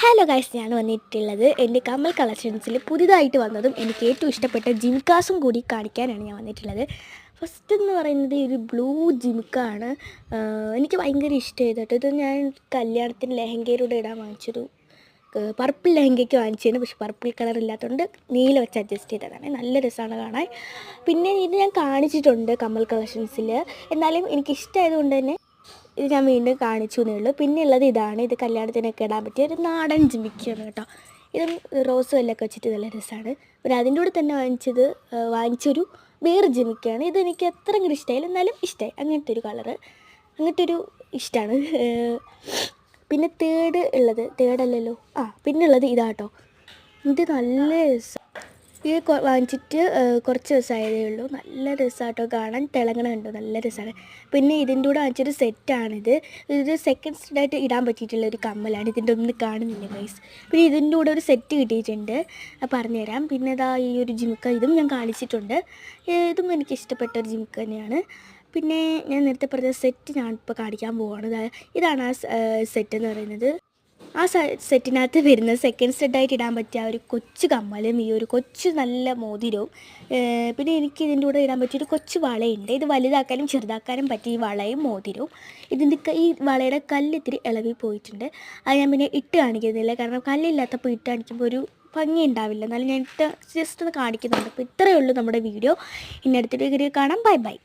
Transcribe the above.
Hello guys ഞാൻ വന്നിട്ടുള്ളത് എന്റെ കമൽ കളക്ഷൻസിൽ പുതിയതായിട്ട് വന്നതും എനിക്ക് ഏറ്റവും ഇഷ്ടപ്പെട്ട ജിംകാസും കൂടി കാണിക്കാനാണ് ഞാൻ വന്നിട്ടുള്ളത്. ഫസ്റ്റ് എന്ന് പറയുന്നത് ഒരു ബ്ലൂ ജിംക്കാണ് എനിക്ക് ഭയങ്കര ഇഷ്ടമായിട്ട് ഇത് ഞാൻ കല്യാണത്തിന് ലെഹങ്കയിലൂടെ ഇടാൻ വാങ്ങിച്ചൊരു പർപ്പിൾ ലെഹങ്കയ്ക്ക് വാങ്ങിച്ചതാണ്. പക്ഷെ പർപ്പിൾ കളർ ഇല്ലാത്തതുകൊണ്ട് നീല വെച്ച് അഡ്ജസ്റ്റ് ചെയ്തതാണ്. നല്ല രസമാണ് കാണാൻ. പിന്നെ ഇത് ഞാൻ കാണിച്ചിട്ടുണ്ട് കമൽ കളക്ഷൻസിൽ. എന്നാലും എനിക്ക് ഇഷ്ടമായതുകൊണ്ട് തന്നെ ഇത് ഞാൻ വീണ്ടും കാണിച്ചു എന്നേ പിന്നെ ഉള്ളത് ഇതാണ്. ഇത് കല്യാണത്തിനൊക്കെ ഇടാൻ പറ്റിയ ഒരു നാടൻ ജിമിക്കാണ് കേട്ടോ. ഇതും റോസ് വെല്ലൊക്കെ വെച്ചിട്ട് നല്ല രസമാണ്. പിന്നെ അതിന്റെ കൂടെ തന്നെ വാങ്ങിച്ചത് വാങ്ങിച്ചൊരു വേറെ ജിമിക്കാണ്. ഇത് എനിക്ക് അത്ര അങ്ങോട്ട് ഇഷ്ടമായില്ല എന്നാലും ഇഷ്ടമായി അങ്ങനത്തെ ഒരു കളറ്. അങ്ങനത്തെ ഒരു ഇഷ്ടമാണ് പിന്നെ തേർഡ് ഉള്ളത്. തേർഡ് അല്ലല്ലോ. ആ പിന്നെ ഉള്ളത് ഇതാട്ടോ. ഇത് നല്ല രസം. ഇത് വാങ്ങിച്ചിട്ട് കുറച്ച് ദിവസമായതേ ഉള്ളൂ. നല്ല രസമാട്ടോ കാണാൻ. തിളങ്ങണ കണ്ടോ? നല്ല രസമാണ് പിന്നെ ഇതിന്റെ കൂടെ വാങ്ങിച്ചൊരു സെറ്റാണിത്. ഇത് സെക്കൻഡ് സെറ്റായിട്ട് ഇടാൻ പറ്റിയിട്ടുള്ള ഒരു കമ്മലാണ്. ഇതിന്റെ ഒന്നും കാണുന്നില്ല ഗൈസ് പിന്നെ ഇതിന്റെ കൂടെ ഒരു സെറ്റ് കിട്ടിയിട്ടുണ്ട്. പറഞ്ഞുതരാം. പിന്നെ ഇതാ ഈ ഒരു ജിമുക്ക ഇതും ഞാൻ കാണിച്ചിട്ടുണ്ട്. ഇതും എനിക്ക് ഇഷ്ടപ്പെട്ട ഒരു ജിമുക്ക തന്നെയാണ്. പിന്നെ ഞാൻ നേരത്തെ പറഞ്ഞ സെറ്റ് ഞാൻ കാണിക്കാൻ പോവുകയാണ് ഇതാണ് ആ സെറ്റ് എന്ന് പറയുന്നത്. ആ സെറ്റിനകത്ത് വരുന്ന സെക്കൻഡ് സെറ്റായിട്ട് ഇടാൻ പറ്റിയ ഒരു കൊച്ചു കമ്മലും ഈ ഒരു കൊച്ചു നല്ല മോതിരവും പിന്നെ എനിക്ക് ഇതിന്റെ കൂടെ ഇടാൻ പറ്റിയ ഒരു കൊച്ചു വളയുണ്ട്. ഇത് വലുതാക്കാനും ചെറുതാക്കാനും പറ്റിയ ഈ വളയും മോതിരവും. ഇതിന്റെ ഈ വളയുടെ കല്ല് ഇത്തിരി ഇളകി പോയിട്ടുണ്ട്. അത് ഞാൻ പിന്നെ ഇട്ട് കാണിക്കുന്നില്ല. കാരണം കല്ലില്ലാത്തപ്പോൾ ഇട്ട് കാണിക്കുമ്പോൾ ഒരു ഭംഗി ഉണ്ടാവില്ല. എന്നാലും ഞാൻ ഇട്ട് ജസ്റ്റ് ഒന്ന് കാണിക്കുന്നുണ്ട്. അപ്പോൾ ഇത്രയേ ഉള്ളൂ നമ്മുടെ വീഡിയോ. ഇന്നടുത്തിട്ട് കാണാം. Bye bye.